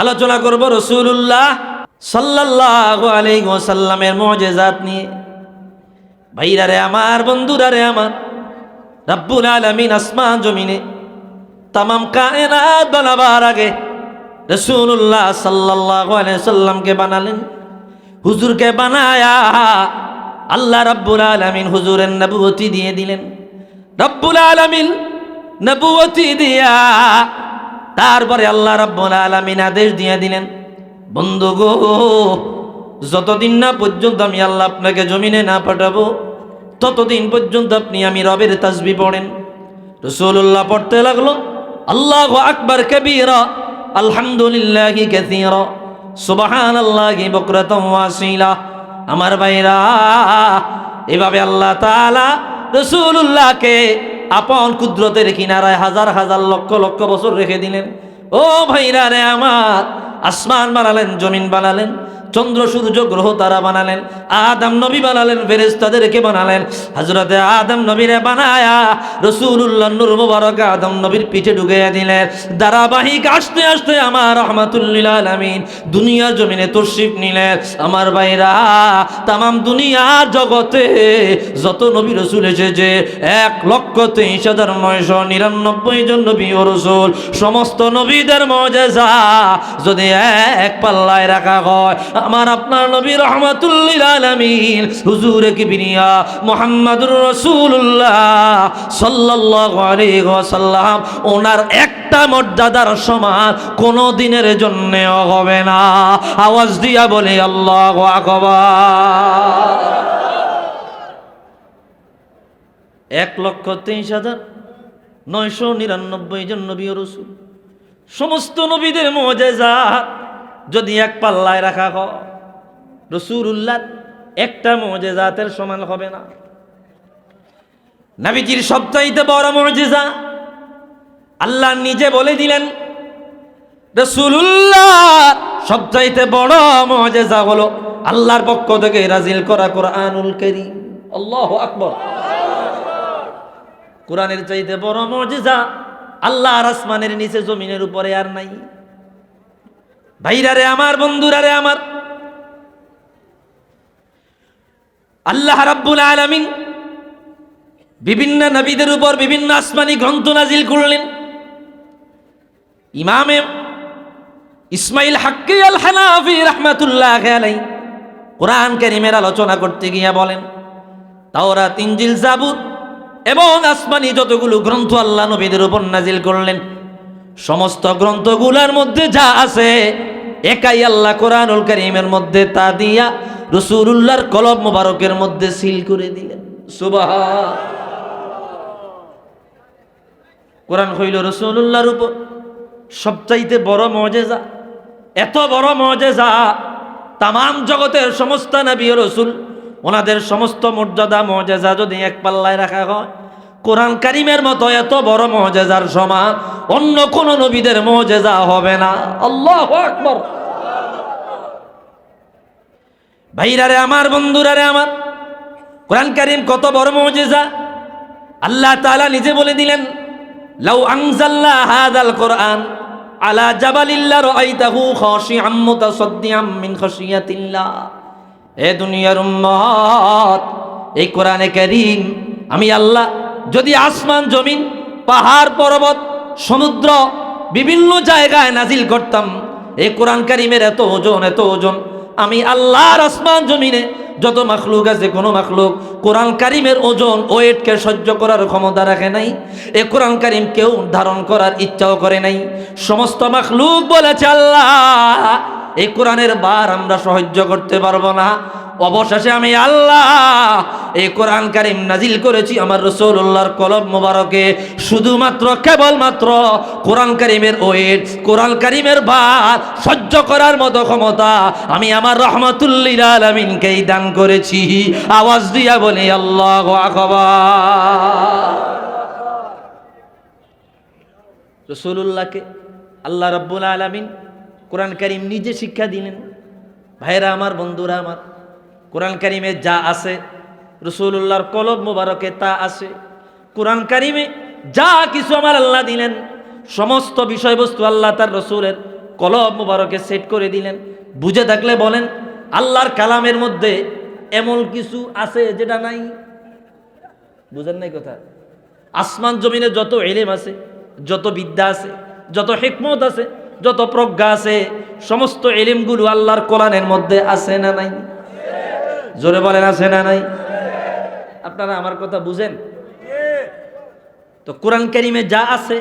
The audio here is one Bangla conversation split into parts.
আলোচনা করব রসুল্লাহ সাল্লাহ আলাইসাল্লামের মজেজাত নিয়ে। ভাইরা রে আমার, বন্ধুরা রে আমার, রাব্বুল আলমিন আসমান জমিনে, তামাম কায়নাত বানাবার আগে রসুল্লাহ সাল্লাহ সাল্লামকে বানালেন। হুজুরকে বানায়া আল্লাহ রাব্বুল আলমিন হুজুরের নবুয়তি দিয়ে দিলেন। রব্বুল আলমিন নবুয়তি দিয়া তারপরে আল্লাহ রাব্বুল আলমিন আদেশ দিয়ে দিলেন, বন্ধু গো, যতদিন না পর্যন্ত আমি আল্লাহ আপনাকে জমিনে না পাঠাবো, ততদিন পর্যন্ত আপনি আমি রবের তাসবি পড়েন। রসুল্লাহ পড়তে লাগল, আল্লাহ আকবর কবিরা, আলহামদুলিল্লাহ কাসীরা, সুবহানাল্লাহি বুকরাতাম ওয়াসিলা। আমার ভাইরা, এভাবে আল্লাহ তাআলা রসুল্লাহকে আপন কুদরতের কিনারায় হাজার হাজার লক্ষ লক্ষ বছর রেখে দিলেন। ও ভাইরা রে আমার, আসমান বানালেন, জমিন বানালেন চন্দ্র, সূর্য, গ্রহ তারা বানালেন। আদম নবী বানালেন ফেরেস্তাদেরকে বানালেন। হজরতে আদম নবীরে বানায়া রসুল্লাহ নূর মুবারক আদম নবীর পিঠে ঢুকিয়ে দিলেন। ধারাবাহিক আসতে আসতে আমার রহমাতুল্লিল আলমিন দুনিয়ার জমিনে তশরিফ নিলেন। আমার ভাইরা, তামাম দুনিয়ার জগতে যত নবী রসুল এসেছে, এক লক্ষ তেইশ হাজার নয়শো নিরানব্বই জন নবী ও রসুল, সমস্ত নবীদের মজেজা যদি এক পাল্লায় রাখা হয় আমার আপনার নবী রহমাতুল্লিল আলমিন, হুজুরে কিবিনিয়া মোহাম্মদুর রসুল্লাহ ওয়াসাল্লাম, ওনার একটা মর্যাদার সমান কোনো দিনের জন্য হবে না। আওয়াজ দিয়া বলে, আল্লাহ আকবার। এক লক্ষ তেইশ হাজার নয়শো নিরানব্বই জন নবী রসুল। সমস্ত নবীদের মজেজা যদি এক পাল্লায় রাখা হয় রসুল্লাহ একটা মজেজাতের সমান হবে না। নাবিজির সবচাইতে বড় মজেজা আল্লাহ নিজে বলে দিলেন রসুল্লাহ সবচাইতে বড় মজেজা হলো আল্লাহর পক্ষ থেকে রাজিল করা কোরআনুল করিম। আল্লাহ আকবর। কোরআনের চাইতে বড় মজেজা আল্লাহ আর আসমানের নিচে জমিনের উপরে আর নাই। ভাইরারে আমার, বন্ধুরারে আমার। আল্লাহ রাব্বুল আলামিন বিভিন্ন নবীদের উপর বিভিন্ন আসমানি গ্রন্থ নাজিল করলেন। ইমামে ইসমাইল হাক্কি আল হানাফি রহমাতুল্লাহ আলাই কোরআন কারীমের আলোচনা করতে গিয়া বলেন, তাওরাত, ইনজিল জাবুর এবং আসমানি যতগুলো গ্রন্থ আল্লাহ নবীদের উপর নাজিল করলেন সমস্ত গ্রন্থগুলার মধ্যে যা আছে, একাই আল্লাহ কোরআনুল করিমের মধ্যে তা দিয়া রসুল্লাহর কলব মোবারকের মধ্যে সিল করে দিলেন। সুবাহ কোরআন হইল রসুল্লাহর উপর। সবচাইতে বড় মজেজা, এত বড় মজেজা তাম জগতের সমস্ত নবী রসুল, ওনাদের সমস্ত মর্যাদা মজেজা যদি এক পাল্লায় রাখা হয় কোরআন কারিমের মতো এত বড় মহজেজার সমান অন্য কোন নবীদের মহজেজা হবে না। আল্লাহ আকবর। ভাইরারে আমার, বন্ধুরারে আমার, কোরআন কারিম কত বড় মহজেজা আল্লাহ তাআলা নিজে বলে দিলেন, লাউ আনজাল্লা হাদাল কোরআন, আলা জাবালিল্লা রাআইতাহু খাশিআম মুতাসাদ্দিআম মিন খাশিয়াতিল্লাহ। এ দুনিয়ার উম্মত, এই কোরআনে কারীম, আমি আল্লাহ যদি আসমান, জমিন, পাহাড়, পর্বত, সমুদ্র বিভিন্ন জায়গায় নাজিল করতাম এই কোরআন কারিমের এত ওজন এত ওজন। আমি আল্লাহর আসমান, জমিনে যত মাখলুক আছে, কোনো মাখলুক, কোরআন কারিমের ওজন ওয়েটকে সহ্য করার ক্ষমতা রাখে নাই, এ কোরআন কারিম কেউ ধারণ করার ইচ্ছাও করে নাই। সমস্ত মাখলুক বলেছে আল্লাহ এই কোরআনের বার আমরা সহ্য করতে পারব না। অবশেষে আমি আল্লাহ এই কোরআন কারিম নাজিল করেছি আমার রসৌল্লাহর কলম মোবারকে। শুধুমাত্র, কেবলমাত্র কোরআন কারিমের ওয়েট কোরআন কারিমের ভার সহ্য করার মতো ক্ষমতা আমি আমার রহমতুল্লিল আলমিনকেই দান করেছি। আওয়াজ দিয়া বলি, আল্লাহ রসুল্লাহকে আল্লাহ রব্বুল আলমিন কোরআন কারিম নিজে শিক্ষা দিলেন। ভাইরা আমার, বন্ধুরা আমার কোরআন কারিমে যা আছে রসুল্লাহর কলব মোবারকে তা আছে। কোরআন কারিমে যা কিছু আমার আল্লাহ দিলেন, সমস্ত বিষয়বস্তু আল্লাহ তার রসুলের কলব মুবারকে সেট করে দিলেন। বুঝে থাকলে বলেন, আল্লাহর কালামের মধ্যে এমন কিছু আছে যেটা নাই? বুঝেন নাই কথা? আসমান জমিনে যত এলেম আছে, যত বিদ্যা আছে, যত হেকমত আছে, যত প্রজ্ঞা আছে, সমস্ত এলিমগুলো আল্লাহর কোরআনের মধ্যে আছে না নাই? জোরে বলেন, আছে না নাই? আপনারা আমার কথা বুঝেন? তো কোরআন কারিমে যা আছে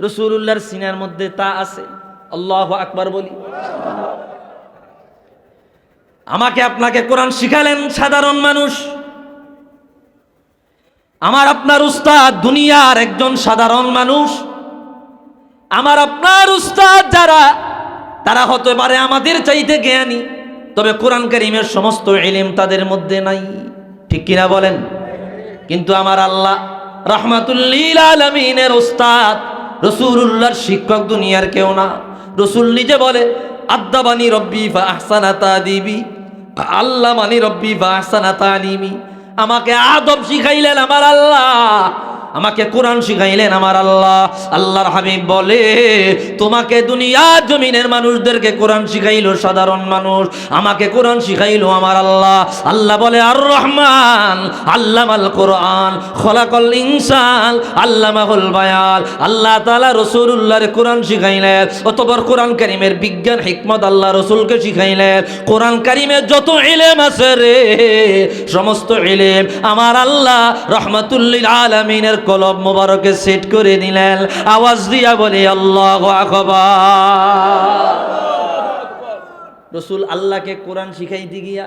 রসুল্লাহর সিনার মধ্যে তা আছে। আল্লাহ আকবার বলি। আমাকে আপনাকে কোরআন শিখালেন সাধারণ মানুষ। আমার আপনার উস্তাদ দুনিয়ার একজন সাধারণ মানুষ। আমার আপনার উস্তাদ যারা, তারা হতে পারে আমাদের চাইতে জ্ঞানী। তবে কোরআন করিমের সমস্ত এলিম তাদের মধ্যে নাই। ঠিক কিনা বলেন? কিন্তু আমার আল্লাহ রহমাতুল্লিল আলমিনের ওস্তাদ রসুল্লাহর শিক্ষক দুনিয়ার কেউ না। রসুল নিজে বলে আদাবানি রব্বি বা আহসানা দিবি আল্লাহ মানি রব্বি বা আহসানা তালিমি আমাকে আদব শিখাইলেন আমার আল্লাহ। আমাকে কোরআন শিখাইলেন আমার আল্লাহ। আল্লাহর হাবিব বলে, তোমাকে দুনিয়া জমিনের মানুষদেরকে কোরআন শিখাইলো সাধারণ মানুষ। আমাকে কোরআন শিখাইলো আমার আল্লাহ। আল্লাহ বলে আর রহমান আল্লাহ আল কোরআন, খোলাকল ইনসান, আল্লামাহুল বায়াল আল্লাহ তাআলা রসুল্লাহর কোরআন শিখাইলেন। অতবর কোরআন কারিমের বিজ্ঞান, হিকমত আল্লাহ রসুলকে শিখাইলেন। কোরআন কারিমের যত ইলেম আছে রে, সমস্ত ইলেম আমার আল্লাহ রহমাতুল্লিল আলমিনের কলব মোবারকে সেট করে দিলেন। আওয়াজ দিয়া বলি, আল্লাহ রসুল আল্লাহকে কোরআন শিখাইতে গিয়া,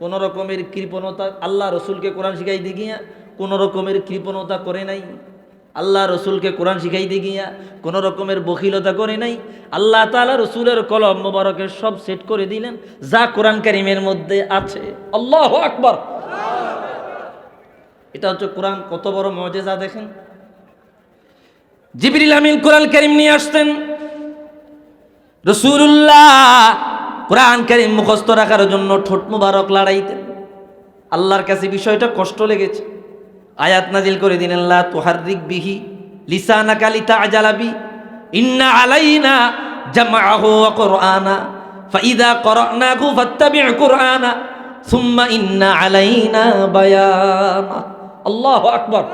কোন রকমের কৃপণতা, আল্লাহ রসুলকে কোরআন শিখাইতে গিয়া, কোন রকমের কৃপণতা করে নাই। আল্লাহ রসুলকে কোরআন শিখাইতে গিয়া, কোন রকমের বখিলতা করে নাই। আল্লাহ তালা রসুলের কলম মোবারকের সব সেট করে দিলেন। যা কোরআন কারিমের মধ্যে আছে। আল্লাহ আকবর। এটা হচ্ছে কোরআন, কত বড় মজেজা দেখেন। জিবরিল আমিন কোরআন করিম নিয়ে আসতেন রসুল্লাহ কোরআন করিম মুখস্থ রাখার জন্য ঠোঁট মুবারক লড়াইতেন। আল্লাহর কাছে বিষয়টা কষ্ট লেগেছে। আয়াত নাজিল করে দিলেন, লা তুহাররিক বিহি লিসানা কালিতা আজালাবি ইন্না আলাইনা জামাআহু ওয়া কুরআনা। ফাইদা করানাহু ফাত্তাবি' কুরআনা। সুম্মা ইন্না আলাইনা বায়ানা আল্লাহু আকবর।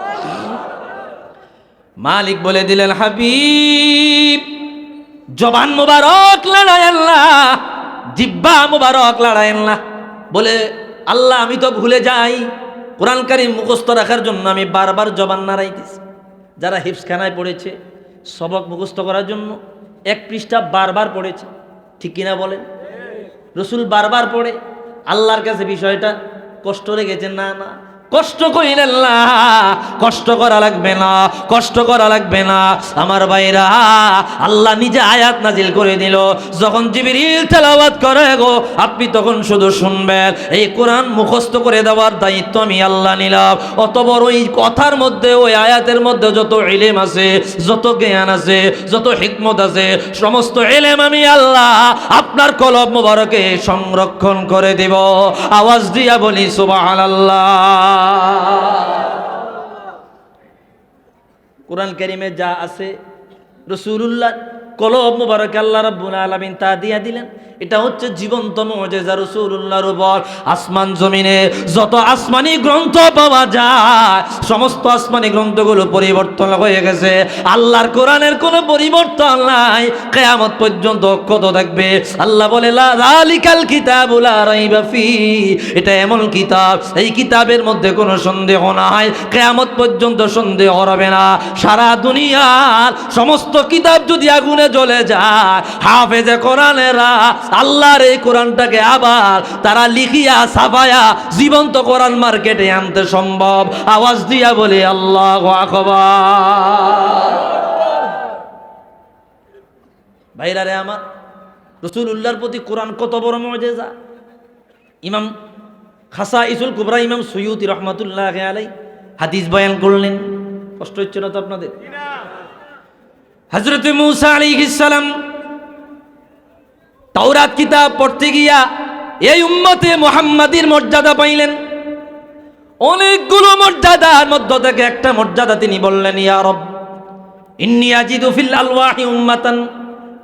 মালিক বলে দিলেন, হাবিব, জবান মুবারক লড়াইয়েন না জিব্বা মুবারক লড়াইয়েন না বলে, আল্লাহ, আমি তো ভুলে যাই। কোরআন কারিম মুখস্থ রাখার জন্য আমি বারবার জবান নাড়াইতেছি। যারা হিপসখানায় পড়েছে, সবক মুখস্থ করার জন্য এক পৃষ্ঠা বারবার পড়েছে। ঠিক কিনা বলেন? রসুল বারবার পড়ে, আল্লাহর কাছে বিষয়টা কষ্ট লেগেছে? না না। কষ্ট করিলেন না, কষ্ট করা লাগবে না, কষ্ট করা লাগবে না। আমার ভাইরা, আল্লাহ নিজে আয়াত নাজিল করে দিল। যখন জিবিরিল তেলাওয়াত করে গো, আপনি তখন শুধু শুনবেন। এই কোরআন মুখস্থ করে দেওয়ার দায়িত্ব আমি আল্লাহ নিলাম। অত বড় এই কথার মধ্যে, ওই আয়াতের মধ্যে যত এলেম আছে, যত জ্ঞান আছে, যত হিকমত আছে, সমস্ত এলেম আমি আল্লাহ আপনার কলব মোবারকে সংরক্ষণ করে দিব। আওয়াজ দিয়া বলি, সুবহানাল্লাহ। কোরআন কারিমে যা আছে রসুল্লাহ কলব মুবারক আল্লাহ রব্বুল আলমিন তা দিয়া দিলেন। এটা হচ্ছে জীবন্ত মুজিজা রাসূলুল্লাহর উপর। আসমান জমিনে যত আসমানি গ্রন্থ পাওয়া যায়, সমস্ত আসমানি গ্রন্থগুলো পরিবর্তন হয়ে গেছে। আল্লাহর কোরআনের কোনো পরিবর্তন নাই। কিয়ামত পর্যন্ত অক্ষত থাকবে। আল্লাহ বলে, লা যালিকাল কিতাবু লা রাইবা ফি। এটা এমন কিতাব, এই কিতাবের মধ্যে কোনো সন্দেহ নাই। কেয়ামত পর্যন্ত সন্দেহ হবে না। সারা দুনিয়ার সমস্ত কিতাব যদি আগুনে জ্বলে যায়, হাফেজে কোরআনেরা আল্লাহর এই কোরআনটাকে আবার তারা লিখিয়া ছাপায়া জীবন্ত কোরআন মার্কেটে আনতে সম্ভব। আওয়াজ দিয়া বলে আল্লাহ আকবার। ভাইরা রে আমার রসুল উল্লাহর প্রতি কোরআন কত বড় মজেজা ইমাম খাসা ইসুল কুবরা ইমাম সৈয়দি রহমাতুল্লাহ আলাই হাদিস বয়ান করলেন। কষ্ট হচ্ছে না তো আপনাদের? হজরত মুসা আলী সালাম তাওরাত কিতাব পড়তে গিয়া এই উম্মতে মোহাম্মদীর মর্যাদা পাইলেন। অনেকগুলো মর্যাদার মধ্য থেকে একটা মর্যাদা তিনি বললেন, ইয়া রব, ইন্নি আজিদু ফিল আলওয়াহি উম্মাতান,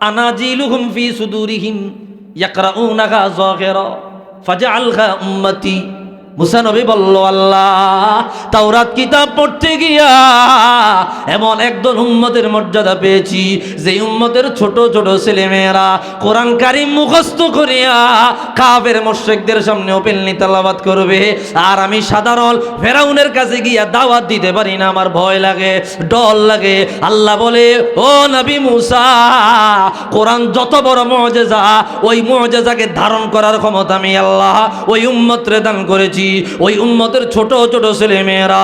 আনাজিলুহুম ফি সুদুরিহিম, ইয়াকরাউনাহা যাহিরা ফাজআলহা উম্মতি মুসা নবী বলল, আল্লাহ, তাওরাত কিতাব পড়তে গিয়া এমন একদল উম্মতের মর্যাদা পেয়েছি যে উম্মতের ছোট ছোট ছেলে মেয়েরা কোরআন কারিম মুখস্থ করিয়া কাফের মোশেকদের সামনে ওপেনলি তালাবাত করবে। আর আমি সাধারণ ফেরাউনের কাছে গিয়া দাওয়াত দিতে পারি না, আমার ভয় লাগে, ডর লাগে। আল্লাহ বলে, ও নবী মুসা, কোরআন যত বড় মজেজা ওই মজেজাকে ধারণ করার ক্ষমতা আমি আল্লাহ, ওই উম্মতরে দান করেছি। ওই উম্মতের ছোট ছোট ছেলে মেয়েরা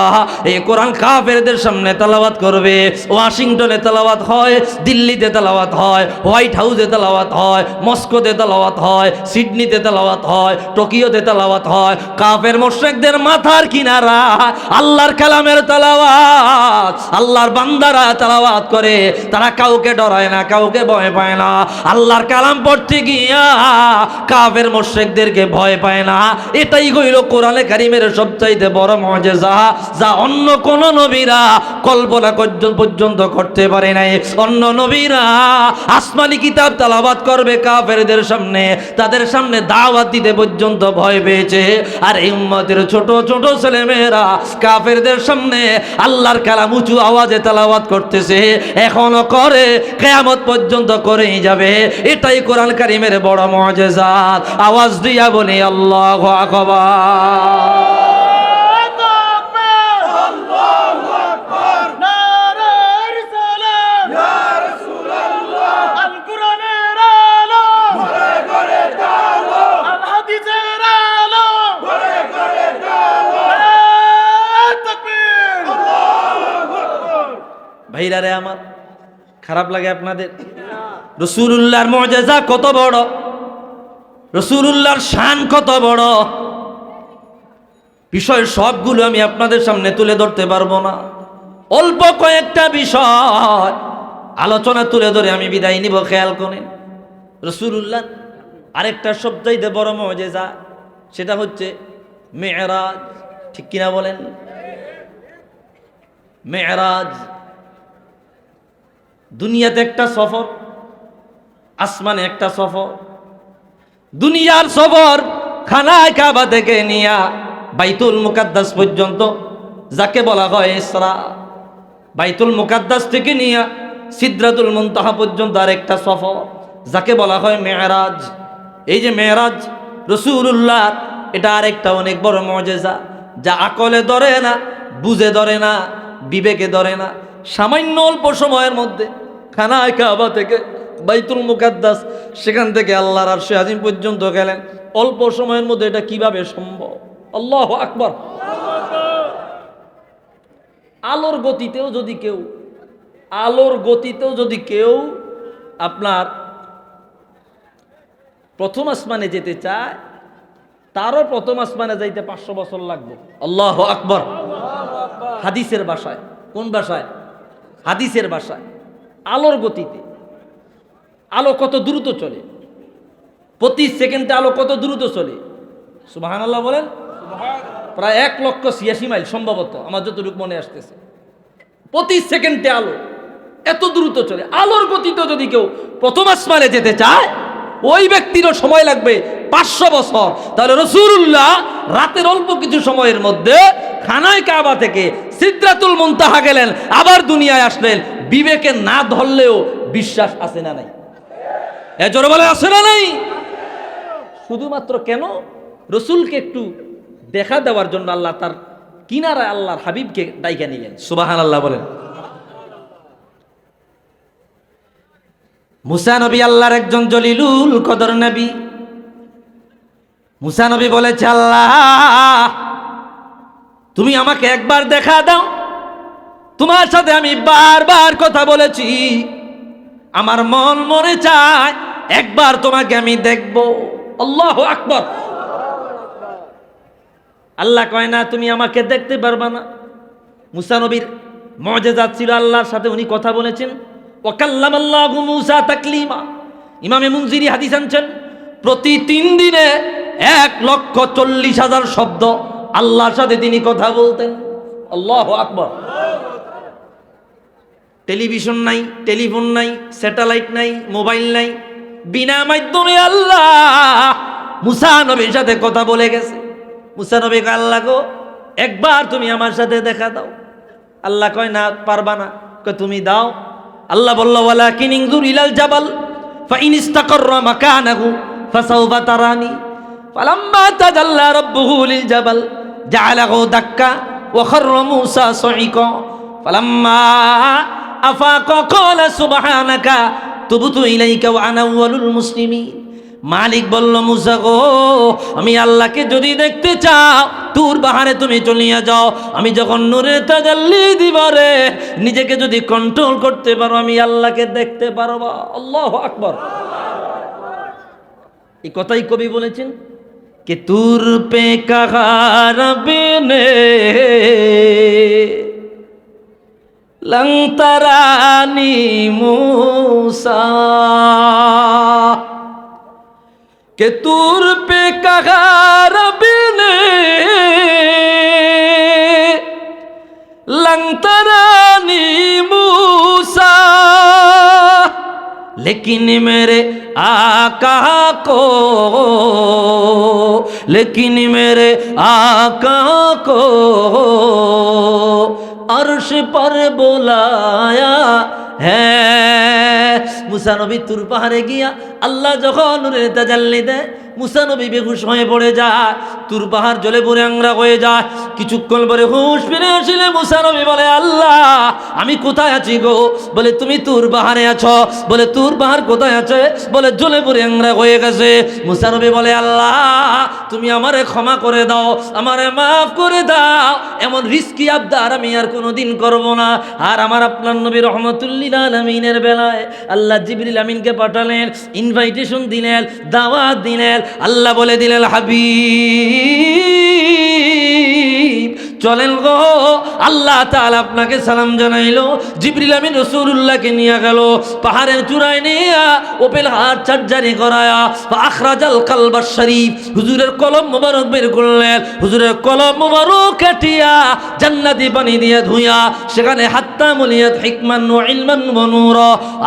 এই কোরআন কাফেরদের সামনে তালাবাত করবে। ওয়াশিংটনে তালাবাত হয়, দিল্লিতে তালাবাত হয়, হোয়াইট হাউসে তালাবাত হয়, মস্কোতে তালাবাত হয়, সিডনিতে তালাবাত হয়, টোকিওতে তালাবাত হয়। কাফের মোশেকদের মাথার কিনারা আল্লাহর কালামের তালাওয়াত, আল্লাহর বান্দারা তালাওয়াত করে। তারা কাউকে ডরায় না, কাউকে ভয় পায় না। আল্লাহর কালাম পড়তে গিয়া কাফের মোশেকদেরকে ভয় পায় না। এটাই হইল কোরআনে কারিমের সবচাইতে বড় মজেজা যা অন্য কোন নবীরা কল্পনা পর্যন্ত করতে পারে নাই। অন্য নবীরা আসমানি কিতাব তালাবাত করবে কাফেরদের সামনে, তাদের সামনে দাওয়াত দিতে পর্যন্ত ভয় পেয়েছে। আর এই উম্মতের ছোট ছোট ছেলে মেয়েরা কাফেরদের সামনে আল্লাহর কালাম উঁচু আওয়াজে তালাবাদ করতেছে, এখনও করে, কেয়ামত পর্যন্ত করেই যাবে। এটাই কোরআন কারিমের বড় মজেজাত আওয়াজ দিয়া বলি, আল্লাহ আকবার। রে আমার? খারাপ লাগে আপনাদের? রসুল্লাহর মজেজা কত বড়? রসুল্লাহর শান কত বড়? বিষয় সবগুলো আমি আপনাদের সামনে তুলে ধরতে পারব না। অল্প কয়েকটা বিষয় আলোচনা তুলে ধরে আমি বিদায় নিব, খেয়াল করেন। রসুল্লাহ আরেকটা সবচাইতে বড় মজেজা সেটা হচ্ছে মেয়েরাজ। ঠিক কিনা বলেন? মেয়েরাজ। দুনিয়াতে একটা সফর, আসমানে একটা সফর, দুনিয়ার সফর খানায় কাবা থেকে নিয়া বাইতুল মুকাদ্দাস পর্যন্ত, যাকে বলা হয় ইসরা। বাইতুল মুকাদ্দাস থেকে নিয়া সিদ্রাতুল মুনতাহা পর্যন্ত আরেকটা সফর, যাকে বলা হয় মেয়েরাজ। এই যে মেয়েরাজ রসুল্লাহ এটা আরেকটা অনেক বড় মজেজা, যা আকলে ধরে না, বুঝে ধরে না, বিবেকে ধরে না। সামান্য অল্প সময়ের মধ্যে খানায় কাবা থেকে বাইতুল মুকাদ্দাস, সেখান থেকে আল্লাহর আরশে আজিম পর্যন্ত গেলেন। অল্প সময়ের মধ্যে এটা কীভাবে সম্ভব? আল্লাহ আকবর। আলোর গতিতেও যদি কেউ, আলোর গতিতেও যদি কেউ আপনার প্রথম আসমানে যেতে চায়, তারও প্রথম আসমানে যাইতে পাঁচশো বছর লাগবে। আল্লাহ আকবর। হাদিসের বাসায় কোন ভাষায়? হাদিসের বাসায় আলোর গতিতে। আলো কত দ্রুত চলে? প্রতি সেকেন্ডে আলো কত দ্রুত চলে? সুবাহান আল্লাহ বলেন, প্রায় এক লক্ষ ছিয়াশি মাইল সম্ভবত, আমার যতটুকু মনে আসতেছে। প্রতি সেকেন্ডে আলো এত দ্রুত চলে। আলোর গতিতে যদি কেউ প্রথম আসমানে যেতে চায় ওই ব্যক্তিরও সময় লাগবে পাঁচশো বছর। তাহলে রসুল্লাহ রাতের অল্প কিছু সময়ের মধ্যে খানায় কাবা থেকে সিদ্রাতুল মুনতাহা গেলেন, আবার দুনিয়ায় আসলেন। বিবেকে না ধরলেও বিশ্বাস আছে না নাই। এজোর বলে আছে না নাই? শুধুমাত্র কেন? রসুলকে একটু দেখা দেওয়ার জন্য আল্লাহ তার কিনারায় আল্লাহর হাবিবকে ডাইকা নিলেন। সুবাহান আল্লাহ বলেন। মুসা নবী আল্লাহর একজন জলিলুল কদর নবী। মুসা নবী বলেছে, আল্লাহ, তুমি আমাকে একবার দেখা দাও। তোমার সাথে আমি বারবার কথা বলেছি। আমার মন মনে চায় একবার তোমাকে আমি দেখব। আল্লাহ আকবর। আল্লাহ কয়, না, তুমি আমাকে দেখতে পারবা না। মুসানবীর মজেজা ছিল আল্লাহর সাথে উনি কথা বলেছেন। ওকাল্লাম আল্লাহ মুসা তাকলিমা। ইমামে মুনজিরি হাদিস আনছেন, প্রতি তিন দিনে এক লক্ষ চল্লিশ হাজার শব্দ আল্লাহর সাথে তিনি কথা বলতেন। আল্লাহ আকবর। টেলিভিশন নাই, টেলিফোন নাই, স্যাটেলাইট নাই, মোবাইল নাই। বিনা মাধ্যমে আল্লাহ মুসা নবীর সাথে কথা বলে গেছে। মুসা আল্লাহ গো, একবার তুমি আমার সাথে দেখা দাও। আল্লাহ কয়, না, পারবা না। কয়, তুমি দাও। আল্লাহ বলল ওয়ালা কিনিংজুর ইলাল জাবাল ফাইন ইস্তাকাররা মাকানাহু ফাসাউফা তারানি ফালাম্মা তাজাল্লা রাব্বুহু লিল জাবাল জাআলাহু দাক্কা ওয়া খাররা মূসা সাইকা ফালাম্মা আফাকা ক্বালা সুবহানাকা তুবতু ইলাইকা ওয়া আনা আউয়ালুল মুসলিমিন মালিক বলল, মুসা গো, আমি আল্লাহকে যদি দেখতে চাও তুর বাহারে তুমি চলিয়া যাও। আমি যখন নূরের তাজাল্লি দিবারে নিজেকে যদি কন্ট্রোল করতে পারো, আমি আল্লাহকে দেখতে পারব। আল্লাহ আকবর। এই কথাই কবি বলেছেন কে তুর পে কাহার লংতরানি মুসা। कि तूर पे कगार बिने लंतरानी मूसा लेकिन मेरे आका को लेकिन मेरे आका को अर्श पर बुलाया হ্যাঁ মুসা নবী তুর পাহাড়ে গিয়া আল্লাহ যখন নূরের তাজাল্লি দেয়, মুসা নবী বেহুশ হয়ে পড়ে যায়, তুর পাহাড় জলে পরে আংরা হয়ে যায়। কিছুক্ষণ পরে হুশ ফিরে আসলে মুসা নবী বলে, আল্লাহ, আমি কোথায় আছি গো? বলে, তুমি তুর পাহাড়ে আছো? বলে, তুর পাহাড় কোথায় আছে? বলে জলে পরে আংরা হয়ে গেছে। মুসা নবী বলে, আল্লাহ, তুমি আমারে ক্ষমা করে দাও, আমারে মাফ করে দাও। এমন রিস্কি আবদার আমি আর কোনোদিন করব না। আর আমার আপনার নবী রহমতুল্লিল আলমিনের বেলায় আল্লাহ জিবরিল আমিনকে পাঠালেন ইনভাইটেশন দিলেন, দাওয়াত দিলেন, আল্লাহ বলে দিলেন, হাবিব। চলেন গো। আল্লাহ তাআলা আপনাকে সালাম জানাইলো। জিবরিল আমিন রসুল্লাহকে নিয়ে গেল। পাহাড়ের চূড়ায় নিয়ে ওপেল হাত চার্জারি করায়া, আখরাজাল কালবার শরীফ, হুজুরের কলম মোবারক বের করলেন। হুজুরের কলম মোবারক কাটিয়া জান্নাতি পানি দিয়ে ধুইয়া, সেখানে হাত্তা মুলিয়াত হিকমান ইলমান বনুর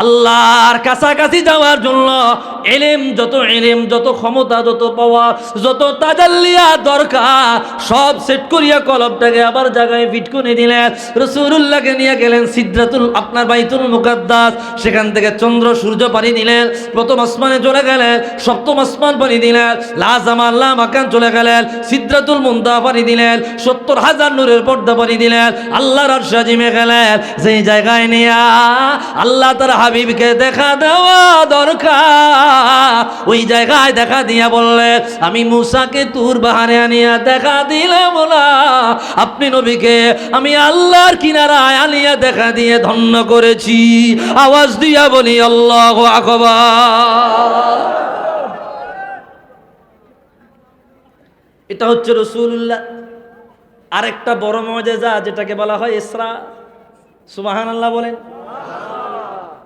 আল্লাহর কাছাকাছি যাওয়ার জন্য এলেম, যত এলেম, যত ক্ষমতা, যত পাওয়া যত তাজাল্লিয়া দরকার, সব সেট করিয়া কলবটাকে আবার জায়গায় ফিট করে দিলেন। রসুল্লাহকে নিয়ে গেলেন সিদ্ধাতুল, আপনার বাইতুল মুকাদ্দাস। সেখান থেকে চন্দ্র, সূর্য পানি দিলেন। প্রথম আসমানে চলে গেলেন, সপ্তম আসমান পানি দিলেন। লাজামা আল্লাহ মাকান চলে গেলেন। সিদ্ধাতুল মুন্তা পানি দিলেন। সত্তর হাজার নূরের পর্দা পানি দিলেন। আল্লাহর সাজিমে গেলেন। সেই জায়গায় নিয়ে আল্লাহ তার হাবিবকে দেখা দেওয়া দরকার। ওই জায়গায় দেখা দিয়া বললেন আমি মুসাকে তুর বাহারে আনিয়া দেখা দিলাম না। আপনি নবীকে আমি আল্লাহর কিনারায় আনিয়া দেখা দিয়ে ধন্য করেছি। আওয়াজ দিয়া বলি, আল্লাহ আকবার। এটা হচ্ছে রসুল্লাহ আরেকটা বড় মজেজা যেটাকে বলা হয় ইসরা। সুবাহান আল্লাহ বলেন।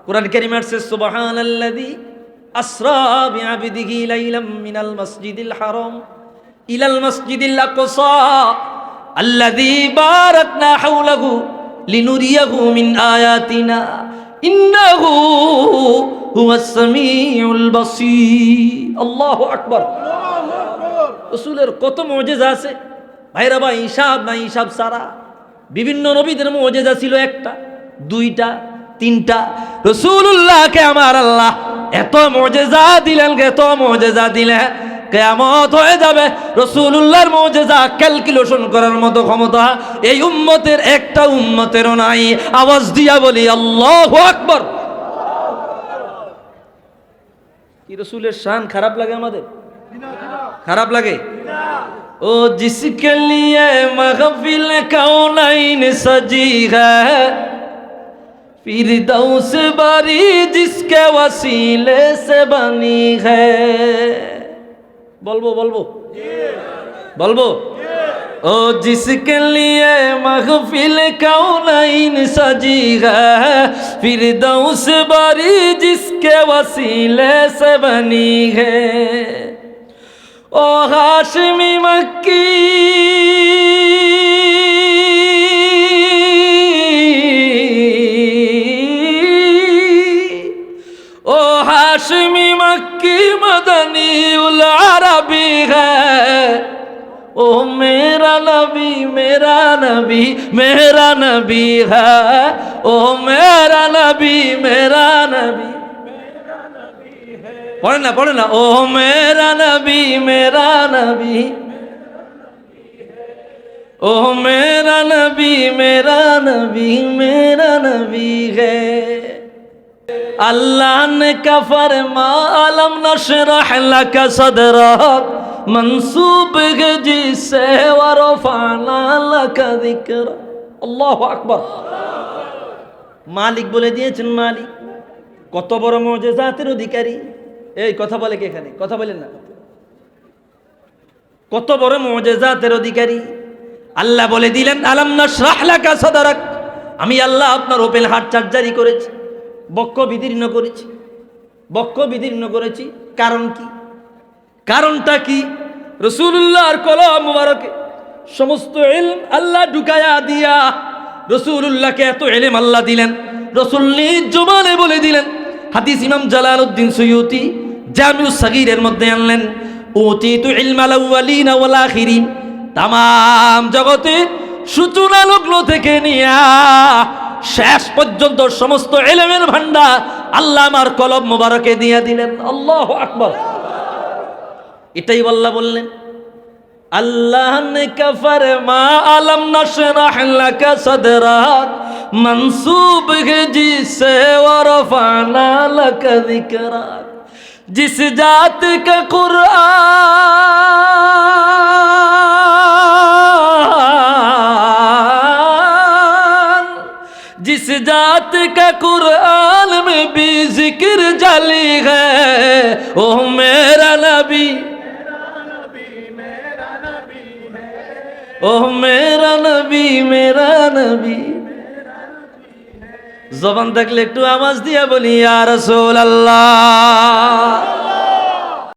কোরআন কারিম আসছে সুবাহান আল্লাদি মিনাল ইলাল রসুলের কত মজেজা আছে? ভাইরা ভাই হিসাব না হিসাব সারা বিভিন্ন নবীদের মজেজা ছিল একটা, দুইটা তিনটা। রসুল্লাহকে আমার আল্লাহ এত মজেজা দিলেন এত মজেজা দিলেন কেয়ামত হয়ে যাবে। রসুল্লাহর মজেজা ক্যালকুলেশন করার মতো ক্ষমতা এই উম্মতের একটা উম্মতেরও নাই। আওয়াজ দিয়া বলি, আল্লাহ আকবর। কি রসুলের শান, খারাপ লাগে আমাদের? খারাপ লাগে? ও জিসকে লিয়ে মাহফিল কাউনাইন সাজি হ্যাঁ फिर तो फिरदौस बारी जिसके वसीले से बनी है। बोलबो बोलबो। बोलबो। ओ, जिसके लिए महफिल कौन सजी है? फिर तो दौस बारी जिसके वसीले से बनी है। ओ, हाशमी मक्की। عربی ہے او میرا نبی میرا نبی میرا نبی ہے او میرا نبی میرا نبی پڑھنا نا پڑھنا نا او میرا نبی میرا نبی او میرا نبی میرا نبی میرا نبی ہے আল্লাহ نے کفر আলম علم نشرح لك صدرك منصوب جي سے মালিক বলে দিয়েছেন, মালিক, কত বড় মজেজাতের অধিকারী। এই কথা বলে কে এখানে? কথা বলেন না। কত বড় মজেজাতের অধিকারী। আল্লাহ বলে দিলেন, আলম না আমি আল্লাহ আপনার ওপেন হার্ট চার্জারি করেছি। বক্ষ বিদীর্ণ করেছি। বক্ষ বিদীর্ণ করেছি, কারণ কি? কারণটা কি? রসুল্লাহর কলম সমস্ত ইলম আল্লাহ ঢুকায়া দিয়া রসুল্লাহকে এত এলেম আল্লাহ দিলেন, রসুল জবানে বলে দিলেন, হাদিস ইমাম জালাল উদ্দিন সৈয়তি জামিউ সাগিরের মধ্যে আনলেন ওতি তু ইলমাল আউয়ালিন ওয়াল আখিরিন তাম জগতে সূচনা লগ্ন থেকে নিয়া শেষ পর্যন্ত সমস্ত এলেমের ভান্ডা আল্লাহ আমার কলম মোবারকে দিয়া দিলেন। আল্লাহ আকবর। এটাই বল্লা বললেন আল্লাহ নে কফর মা আলম নশরাহ লাকা সদরাক منصوب ہے جسے ورفعنا لك ذکرات جس جات जात का कुरान में भी जिक्र जली है ओ मेरा नबी ओ मेरा নবী মেরা নবী জবান থাকলে একটু আওয়াজ দিয়া বলি আর রাসূলুল্লাহ